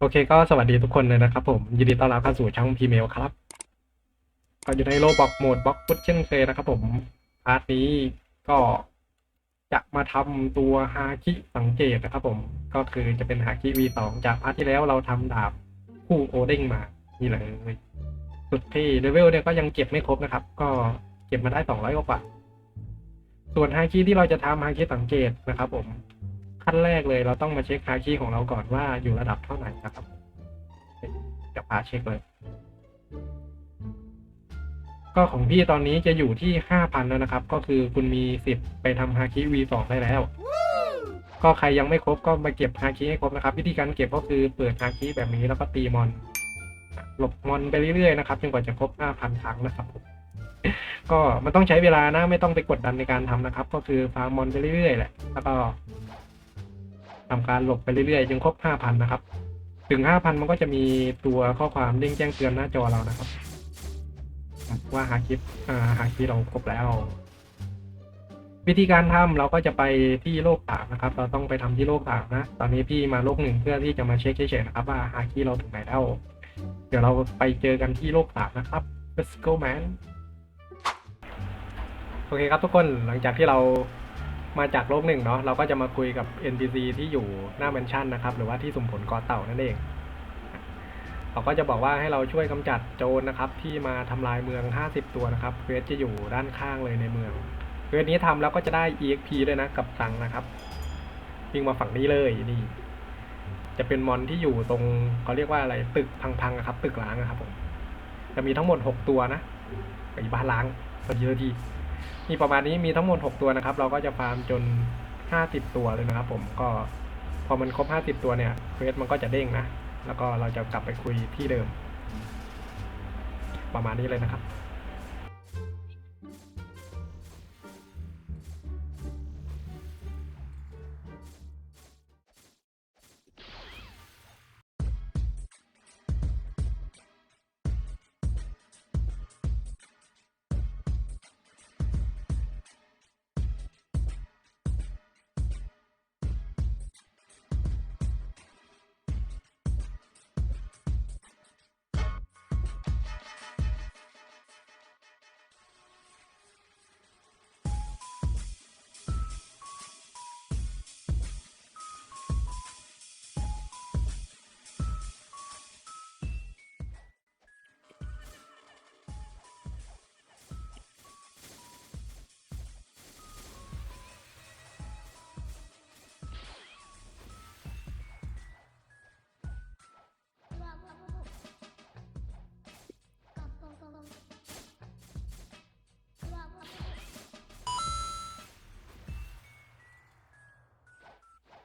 โอเคก็สวัสดีทุกคนเลยนะครับผม ยินดีต้อนรับเข้าสู่ช่องพีเมลครับ ก็อยู่ในโลบอกโหมดบล็อกฟุตเช่นเคยนะครับผมพาร์ทนี้ก็จะมาทำตัวฮาคิสังเกตนะครับผมก็คือจะเป็นฮาคิ V2 จากพาร์ทที่แล้วเราทำดาบคู่โอเด้งมานี่เลยสุดที่เลเวลเนี่ยก็ยังเก็บไม่ครบนะครับ ก็เก็บมาได้200กว่าส่วนฮาคิที่เราจะทำฮาคิสังเกตนะครับผม ขั้นแรกเลยเราต้องมาเช็คฮาคิของเราก่อนว่าอยู่ระดับเท่าไหร่นะครับจะพาเช็คเลย ก็ของพี่ตอนนี้จะอยู่ที่ห้าพันแล้วนะครับ ก็คือคุณมีสิทธิ์ไปทำฮาคิ V2 ได้แล้ว ก็ใครยังไม่ครบก็มาเก็บฮาคิให้ครบนะครับ วิธีการเก็บก็คือเปิดฮาคิแบบนี้แล้วก็ตีมอน หลบมอนไปเรื่อยๆนะครับจนกว่าจะครบห้าพันครั้งนะครับก็มันต้องใช้เวลานะไม่ต้องไปกดดันในการทำนะครับ ก็คือฟาร์มมอนไปเรื่อยๆแหละแล้วก็ ทำการหลบไปเรื่อยๆจนครบ5,000นะครับ ถึง5,000มันก็จะมีตัวข้อความเด้งแจ้งเตือนหน้าจอเรานะครับ ว่าหาคลิปอ่าหาคลิปเราครบแล้ว วิธีการทำเราก็จะไปที่โลกสามนะครับ เราต้องไปทำที่โลกสามนะ ตอนนี้พี่มาโลกหนึ่งเพื่อที่จะมาเช็คเฉยๆนะครับ ว่าหาคีย์เราถึงไหนแล้ว เดี๋ยวเราไปเจอกันที่โลกสามนะครับ let's go man โอเคครับทุกคนหลังจากที่เรา มาจากโลกหนึ่งเนาะเราก็จะมาคุยกับ NPC ที่อยู่หน้าแมนชั่นนะครับ หรือว่าที่สุ่มผลกอเต่านั่นเองเขาก็จะบอกว่าให้เราช่วยกำจัดโจรนะครับ ที่มาทำลายเมือง 50 ตัวนะครับเควสจะอยู่ด้านข้างเลยในเมืองเควสนี้ทำแล้วก็จะได้ EXP ด้วยนะกับตังนะครับวิ่งมาฝั่งนี้เลยนี่จะเป็นมอนที่อยู่ตรงเขาเรียกว่าอะไรตึกพังๆอะครับตึกล้างอะครับผมจะมีทั้งหมด 6 ตัวนะไอ้บ้านล้างพอดีเลยที มีประมาณนี้มีทั้งหมด 6 ตัวนะครับ เราก็จะฟาร์มจน 50 ตัวเลยนะครับผมก็พอมันครบ 50 ตัวเนี่ยเควสมันก็จะเด้งนะ แล้วก็เราจะกลับไปคุยที่เดิม ประมาณนี้เลยนะครับ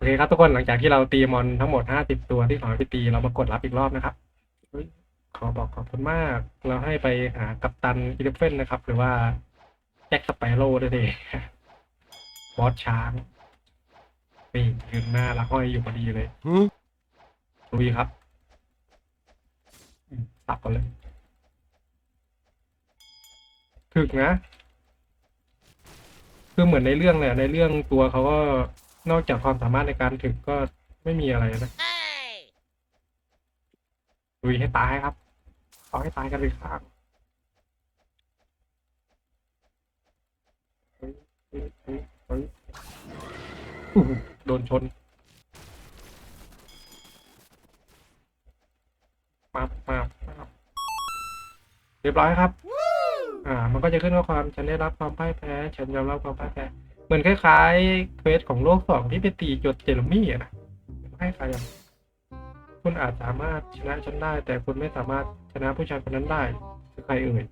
อเคครับทุกคนหลังจากที่เราตีมอนทั้งหมด50ตัวที่ขอให้ไปตีเรามากดรับอีกรอบนะครับเฮ้ยขอบอกขอบคุณมาก เราให้ไปหากัปตันอีเลฟเฟนนะครับ หรือว่าแจ็คสเปโร่ด้วยเดบอสช้างนี่ยืนหน้าละห้อยอยู่พอดีเลยลุยครับอืมตับกันเลยถึกนะ คือเหมือนในเรื่องเลยอะในเรื่องตัวเขาก็ นอกจากความสามารถในการถึกก็ไม่มีอะไรนะลุยให้ตายครับ เอาให้ตายกันเลยครับเฮ้ยเฮ้ยเฮ้ยเฮ้ยอู้หูโดนชน มามามาเรียบร้อยครับ อ่า มันก็จะขึ้นข้อความ ฉันได้รับความพ่ายแพ้ ฉันยอมรับความพ่ายแพ้เห มือนคล้ายๆเควสของโลกสองที่ไปตีจดเจอร์มี่อะนะให้ใครอคุณอาจสามารถชนะฉันได้ แต่คุณไม่สามารถชนะผู้ชายคนนั้นได้คือใครเอ่ย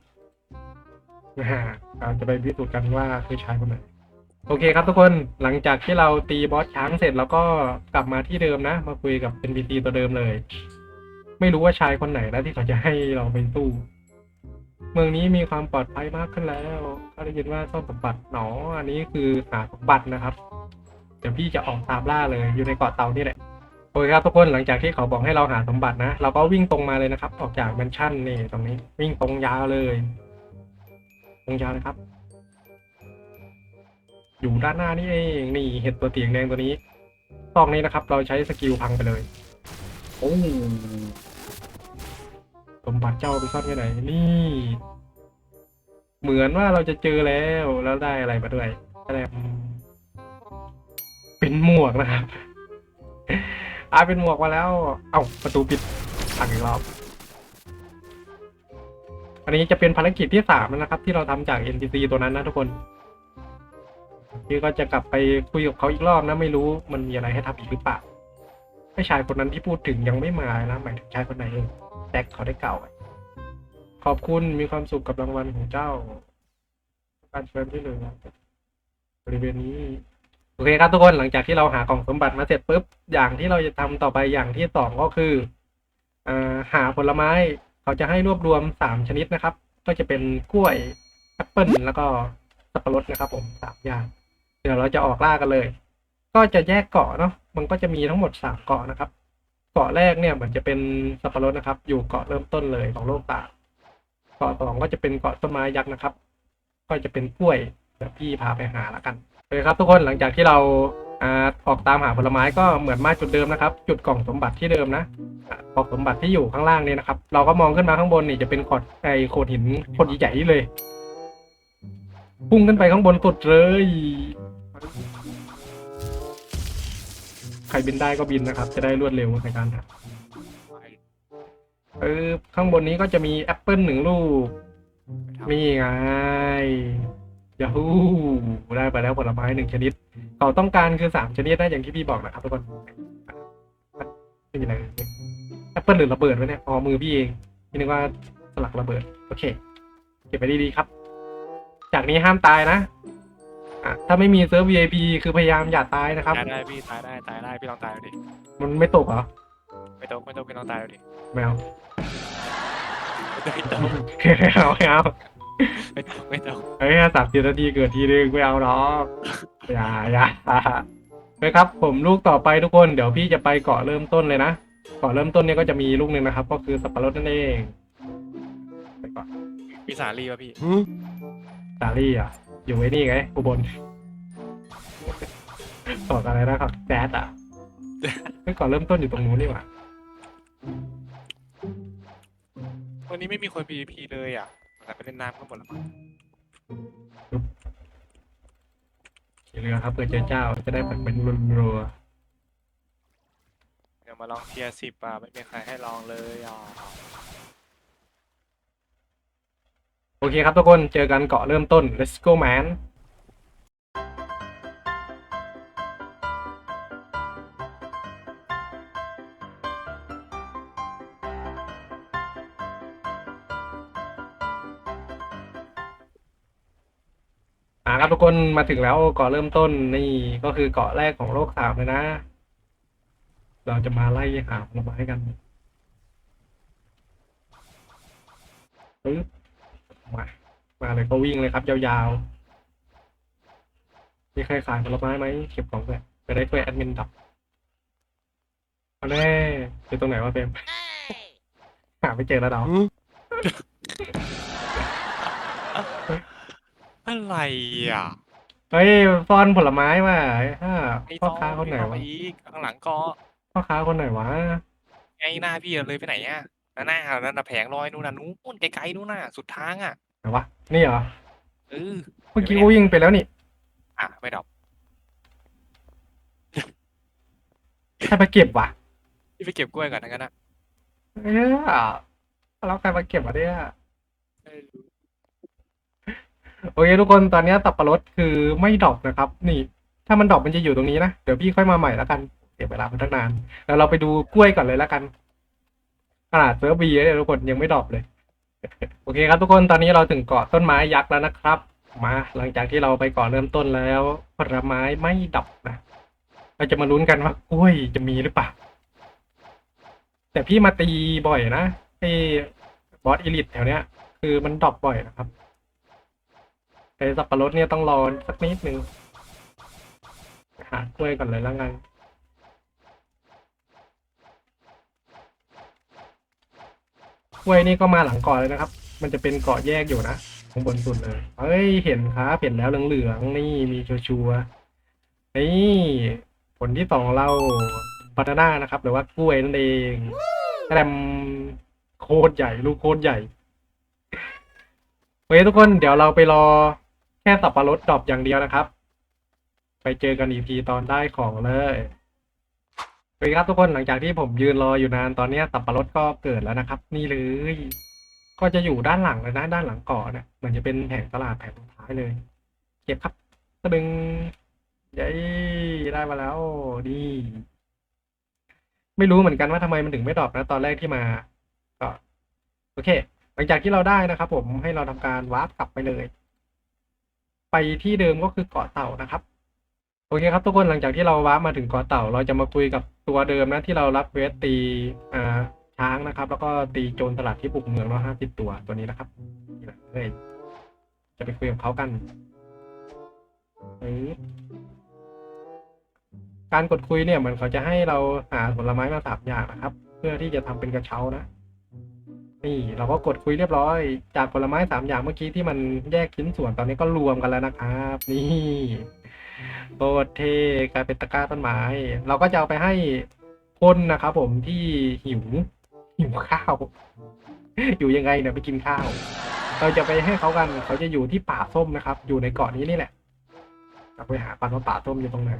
นะฮะเราจะไปพิสูจน์กันว่าคือชายคนไหนโอเคครับทุกคนหลังจากที่เราตีบอสช้างเสร็จแล้วก็กลับมาที่เดิมนะ มาคุยกับ NPC ตัวเดิมเลย ไม่รู้ว่าชายคนไหนนะที่เขาจะให้เราไปสู้ เมืองนี้มีความปลอดภัยมากขึ้นแล้วก็ได้ยินว่าซ่อนสมบัติหนอ อันนี้คือหาสมบัตินะครับ เดี๋ยวพี่จะออกตามล่าเลยอยู่ในเกาะเตานี่แหละโอเคครับทุกคนหลังจากที่เขาบอกให้เราหาสมบัตินะ เราก็วิ่งตรงมาเลยนะครับ ออกจากแมนชั่นนี่ตรงนี้ วิ่งตรงยาวเลย ตรงยาวเลยครับ อยู่ด้านหน้านี่เองนี่เห็ดตัวเตียงแดงตัวนี้ตองนี้นะครับ เราใช้สกิลพังไปเลยโอ้ มบัติเจ้าไปซ่อนไว้ไหนนี่ เหมือนว่าเราจะเจอแล้วแล้วได้อะไรมาด้วยอะไรเป็นหมวกนะครับอาเป็นหมวกมาแล้ว เอ้าประตูปิดพังอีกรอบ อันนี้จะเป็นภารกิจที่สามนะครับ ที่เราทำจาก NPC ตัวนั้นนะทุกคนพี่ก็จะกลับไปคุยกับเขาอีกรอบนะไม่รู้มันมีอะไรให้ทำอีกหรือเปล่าไอ้ชายคนนั้นที่พูดถึงยังไม่มานะหมายถึงชายคนไหนเอง แจ็คเขาได้เก่าไว้ขอบคุณมีความสุขกับรางวัลของเจ้า การเชิญที่เหลือบริเวณนี้ โอเคครับทุกคนหลังจากที่เราหากล่องสมบัติมาเสร็จปุ๊บ อย่างที่เราจะทำต่อไปอย่างที่สองก็คืออ่าหาผลไม้เขาจะให้รวบรวมสามชนิดนะครับ ก็จะเป็นกล้วยแอปเปิลแล้วก็สับปะรดนะครับผมสามอย่าง เดี๋ยวเราจะออกล่ากันเลย ก็จะแยกเกาะเนาะมันก็จะมีทั้งหมดสามเกาะนะครับ เกาะแรกเนี่ยเหมือนจะเป็นสับปะรดนะครับ อยู่เกาะเริ่มต้นเลยของโลกตาเกาะสองก็จะเป็นเกาะต้นไม้ยักษ์นะครับ ก็จะเป็นกล้วยเดี๋ยวพี่พาไปหาล้วกันโอเครับทุกคนหลังจากที่เราออกตามหาผลไม้ก็เหมือนมาจุดเดิมนะครับ จุดกล่องสมบัติที่เดิมนะกล่องสมบัติที่อยู่ข้างล่างนี่นะครับ เราก็มองขึ้นมาข้างบนนี่จะเป็นขอดไอโขดหินโขดใหญ่ๆเลย พุ่งขึ้นไปข้างบนสุดเลย ใครบินได้ก็บินนะครับ จะได้รวดเร็วในการหาเออข้างบนนี้ก็จะมีแอปเปิลหนึ่งลูกนี่ไงยาฮูได้ไปแล้วผลไม้หนึ่งชนิด เขาต้องการคือสามชนิดนะอย่างที่พี่บอกนะครับทุกคนไม่มีอะไรแอปเปิลหรือระเบิดวะเนี่ยอ๋อมือพี่เองพี่นึกว่าสลักระเบิด โอเค เก็บไปดีๆครับ จากนี้ห้ามตายนะ อะถ้าไม่มีเซิร์ฟ VIP คือพยายามอย่าตายนะครับ ตายได้พี่ตายได้ตายได้พี่ลองตายดูดิมันไม่ตกเหรอไม่ต้องไม่ต้องพี่ลองตายดูดิไม่เอาไม่ต้องไม่เอาไม่เอาไม่ต้องไม่ต้องเฮ้ยสามสิบนาทีเกิดทีนึงไม่เอาหรอกอย่าอย่านะครับ ผมลูกต่อไปทุกคนเดี๋ยวพี่จะไปเกาะเริ่มต้นเลยนะเกาะเริ่มต้นเนี่ยก็จะมีลูกหนึ่งนะครับ ก็คือสับปะรดนั่นเองไปก่อนพี่สาลีวะพี่สาลี่อะ อยู่ไอ้นี่ไงอุบลต่ออะไรนะครับแจ๊ดอะไปเกาะเริ่มต้นอยู่ตรงนู้นนี่หว่าวันนี้ไม่มีคน PVP เลยอะแต่ไปเล่นน้ำกันหมดแล้วมั้งขี่เรือครับเพื่อเจอเจ้าจะได้แบบเป็นรัวเดี๋ยวมาลองเทียร์สิบอะไม่มีใครให้ลองเลยอะๆ โอเคครับทุกคน เจอกันเกาะเริ่มต้น let's go man อ่าครับทุกคนมาถึงแล้วเกาะเริ่มต้นนี่ก็คือเกาะแรกของโลกสามเลยนะ เราจะมาไล่หาผลไม้กันปึ๊บ มาเลยก็วิ่งเลยครับ ยาวๆ มีใครขายผลไม้ไหมเก็บของไปไปได้ช่วยแอดมินดับเอาแน่อยู่ตรงไหนวะเฟรมหาไม่เจอแล้วดอกอะไรอะ เฮ้ยฟอนผลไม้มาฮ่าไอ้พ่อต้ค้าคนไหนพี่เข้วะมาอีกข้างหลังก็พ่อค้าคนไหนวะไงหน้าพี่อะเลยไปไหนอะแล้วหน้านั่นน่ะแผงลอยนู่นน่ะนู้นไกลๆนู่นน่ะสุดทางอะ ไหนวะนี่เหรอเออเมื่อกี้กูวิ่งไปแล้วนี่อะไม่ดอกใครมาเก็บวะพี่ไปเก็บกล้วยก่อนทั้งนั้นอะเอ้ยแล้วใครมาเก็บวะเนี่ยไม่รู้โอเคทุกคนตอนนี้สับปะรดคือไม่ดรอปนะครับ นี่ ถ้ามันดรอปมันจะอยู่ตรงนี้นะเดี๋ยวพี่ค่อยมาใหม่แล้วกันเสียเวลามันตั้งนานแล้วเราไปดูกล้วยก่อนเลยแล้วกันขนาดเซิร์ฟบีเนี่ยทุกคนยังไม่ดรอปเลย โอเคครับทุกคนตอนนี้เราถึงเกาะต้นไม้ยักษ์แล้วนะครับ มาหลังจากที่เราไปเกาะเริ่มต้นแล้วผลไม้ไม่ดรอปนะเราจะมาลุ้นกันว่ากล้วยจะมีหรือเปล่าแต่พี่มาตีบ่อยนะไอ้บอสอีลิทแถวเนี้ย คือมันดรอปบ่อยนะครับไอ้สับปะรดเนี่ยต้องรอสักนิดหนึ่งหากล้วยก่อนเลยแล้วกัน ล้วยนี่ก็มาหลังเกาะเลยนะครับ มันจะเป็นเกาะแยกอยู่นะข้างบนสุดเลย เฮ้ย เห็นครับเห็นแล้วเหลืองๆนี่มีชัวร์ๆนี่ผลที่สองของเราบานาน่านะครับ หรือว่ากล้วยนั่นเองแรมโคตรใหญ่ ลูกโคตรใหญ่โอเคทุกคนเดี๋ยวเราไปรอแค่สับปะรดดรอปอย่างเดียวนะครับ ไปเจอกันอีพีตอนได้ของเลย สวัสดีครับทุกคนหลังจากที่ผมยืนรออยู่นานตอนนี้สับปะรดก็เกิดแล้วนะครับ นี่เลย ก็จะอยู่ด้านหลังเลยนะด้านหลังเกาะเนี่ยเหมือนจะเป็นแผงตลาดแผงสุดท้ายเลย เก็บครับตะดึงเย้ได้มาแล้วนี่ไม่รู้เหมือนกันว่าทำไมมันถึงไม่ดรอปนะตอนแรกที่มา ก็ โอเค หลังจากที่เราได้นะครับ ผมให้เราทำการวาร์ปกลับไปเลย ไปที่เดิมก็คือเกาะเต่านะครับ โอเคครับทุกคนหลังจากที่เราวาร์ปมาถึงเกาะเต่า เราจะมาคุยกับตัวเดิมนะที่เรารับเวสตีอ่าช้างนะครับ แล้วก็ตีโจรตลาดที่บุกเมืองเนาะห้าสิบตัวตัวนี้นะครับเยจะไปคุยกับเขากันการกดคุยเนี่ยเหมือนเขาจะให้เราหาผลไม้มาสามอย่างนะครับ เพื่อที่จะทำเป็นกระเช้านะนี่เราก็กดคุยเรียบร้อย จากผลไม้สามอย่างเมื่อกี้ที่มันแยกชิ้นส่วนตอนนี้ก็รวมกันแล้วนะครับ นี่ โคตรเท่กลายเป็นตะกร้าต้นไม้ เราก็จะเอาไปให้คนนะครับผมที่หิวหิวข้าว อยู่ยังไงเนี่ยไปกินข้าว เราจะไปให้เขากันเขาจะอยู่ที่ป่าส้มนะครับ อยู่ในเกาะนี้นี่แหละเราไปหาปันว่าป่าส้มอยู่ตรงไหน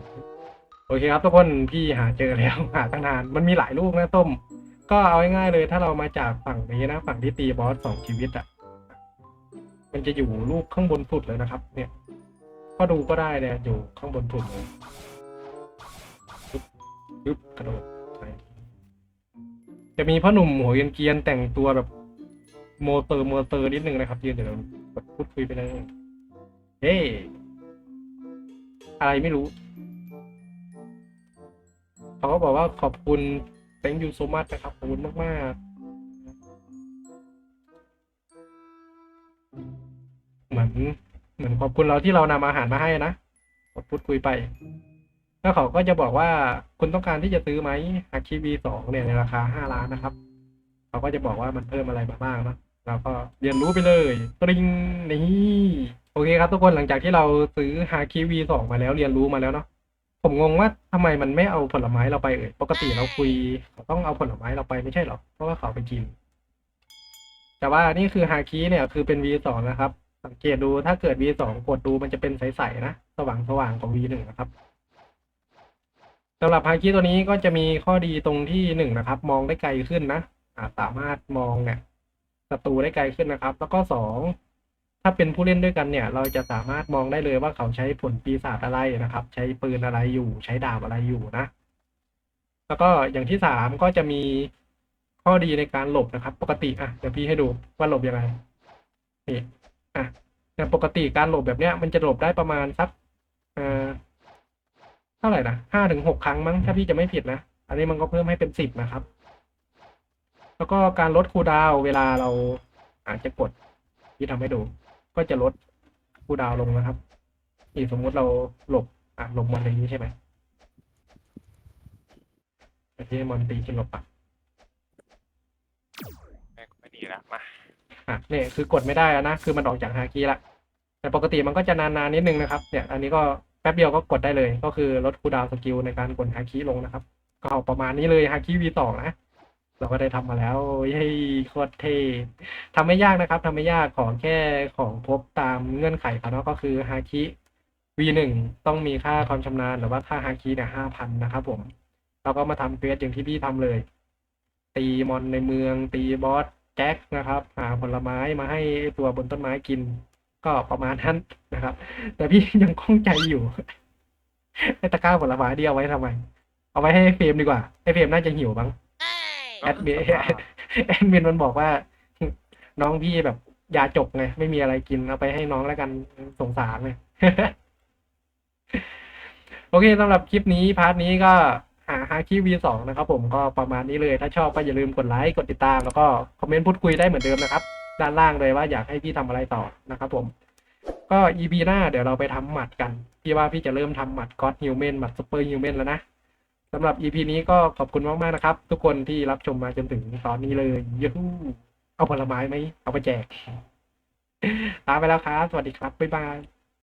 โอเคครับทุกคนพี่หาเจอแล้วหาตั้งนานมันมีหลายลูกนะส้ม ก็เอาง่ายๆเลย ถ้าเรามาจากฝั่งนี้นะฝั่งที่ตีบอสสองชีวิตอะมันจะอยู่ลูกข้างบนสุดเลยนะครับ เนี่ย ก็ดูก็ได้เนี่ยอยู่ข้างบนสุดเลยปึ๊บกระโดดไปจะมีพ่อหนุ่มหัวเกียนแต่งตัวแบบ โมเตอร์โมเตอร์นิดนึงนะครับ ยืนเดี๋ยวเรากดพูดคุยไปเลยเฮ้อะไรไม่รู้ เขาก็บอกว่าขอบคุณ thank you so much นะครับ ขอบคุณมากๆเหมือน เหมือนขอบคุณเราที่เรานำอาหารมาให้นะกดพูดคุยไป แล้วเขาก็จะบอกว่าคุณต้องการที่จะซื้อไหมฮาคิวีสองเนี่ยในราคาห้าล้านนะครับ เขาก็จะบอกว่ามันเพิ่มอะไรมาบ้างนะเราก็เรียนรู้ไปเลยปริงนี่โอเคครับทุกคนหลังจากที่เราซื้อฮาคิวีสองมาแล้วเรียนรู้มาแล้วเนาะผมงงว่าทำไมมันไม่เอาผลไม้เราไปเอ่ยปกติเราคุยเขาต้องเอาผลไม้เราไปไม่ใช่หรอเพราะว่าเขาไปกิน แต่ว่านี่คือฮาคิเนี่ยคือเป็น V2 นะครับ สังเกตดูถ้าเกิด V2 กดดูมันจะเป็นใสๆนะ สว่างสว่างๆกว่า V1 นะครับสำหรับฮาคิตัวนี้ก็จะมีข้อดีตรงที่หนึ่งนะครับ มองได้ไกลขึ้นนะอาสามารถมองเนี่ยศัตรูได้ไกลขึ้นนะครับ แล้วก็สองถ้าเป็นผู้เล่นด้วยกันเนี่ย เราจะสามารถมองได้เลยว่าเขาใช้ผลปีศาจอะไรนะครับ ใช้ปืนอะไรอยู่ ใช้ดาบอะไรอยู่นะ แล้วก็อย่างที่สามก็จะมีข้อดีในการหลบนะครับ ปกติอะเดี๋ยวพี่ให้ดูว่าหลบยังไงนี่ อะแต่ปกติการหลบแบบเนี้ย มันจะหลบได้ประมาณสักเอ่อเท่าไหร่นะห้าถึงหกครั้งมั้งถ้าพี่จะไม่ผิดนะ อันนี้มันก็เพิ่มให้เป็นสิบนะครับ แล้วก็การลดคูดาวเวลาเราอาจจะกดที่ทำให้ดู ก็จะลดคูดาวลงนะครับนี่สมมุติเราหลบอะหลบมอนอย่างนี้ใช่ไหมแต่ที่มอนตีจนหลบอะ อะเนี่ยคือกดไม่ได้แล้วนะคือมันออกจากฮาคิละแต่ปกติมันก็จะนานๆนิดนึงนะครับ เนี่ย อันนี้ก็แป๊บเดียวก็กดได้เลย ก็คือลดคูดาวสกิลในการกดฮาคิลงนะครับ ก็ประมาณนี้เลยฮาคิ V2 นะเราก็ได้ทำมาแล้วเย้ยโคตรเท่ทำไม่ยากนะครับทำไม่ยากของแค่ของพบตามเงื่อนไขเขาเนาะก็คือฮาคิ V1 ต้องมีค่าความชำนาญหรือว่าค่าฮาคิเนี่ยห้าพันนะครับผมเราก็มาทำเควสอย่างที่พี่ทำเลย ตีมอนในเมืองตีบอส แจ็คนะครับหาผลไม้มาให้ตัวบนต้นไม้กิน ก็ประมาณนั้นนะครับ แต่พี่ยังคล่องใจอยู่ไอ้ตะกร้าผลไม้เดียวไว้ทำไม เอาไว้ให้เฟรมดีกว่าไอ้เฟรมน่าจะหิวบ้างแอดมินแอดมินมันบอกว่า น้องพี่แบบยาจกไงไม่มีอะไรกินเอาไปให้น้องแล้วกันสงสารเลยโอเคสำหรับคลิปนี้พาร์ทนี้ก็ หาหาคลิป V2 นะครับผมก็ประมาณนี้เลยถ้าชอบก็อย่าลืมกดไลค์กดติดตาม แล้วก็คอมเมนต์พูดคุยได้เหมือนเดิมนะครับ ด้านล่างเลยว่าอยากให้พี่ทำอะไรต่อนะครับผมก็ EP หน้าเดี๋ยวเราไปทำหมัดกันพี่ว่าพี่จะเริ่มทำหมัดก็อดฮิวแมนหมัดซูเปอร์ฮิวแมนแล้วนะสำหรับ EP นี้ก็ขอบคุณมากๆนะครับ ทุกคนที่รับชมมาจนถึงตอนนี้เลยยูฮูเอาผลไม้ไหมเอาไปแจกลาไปแล้วครับ สวัสดีครับ บ๊ายบาย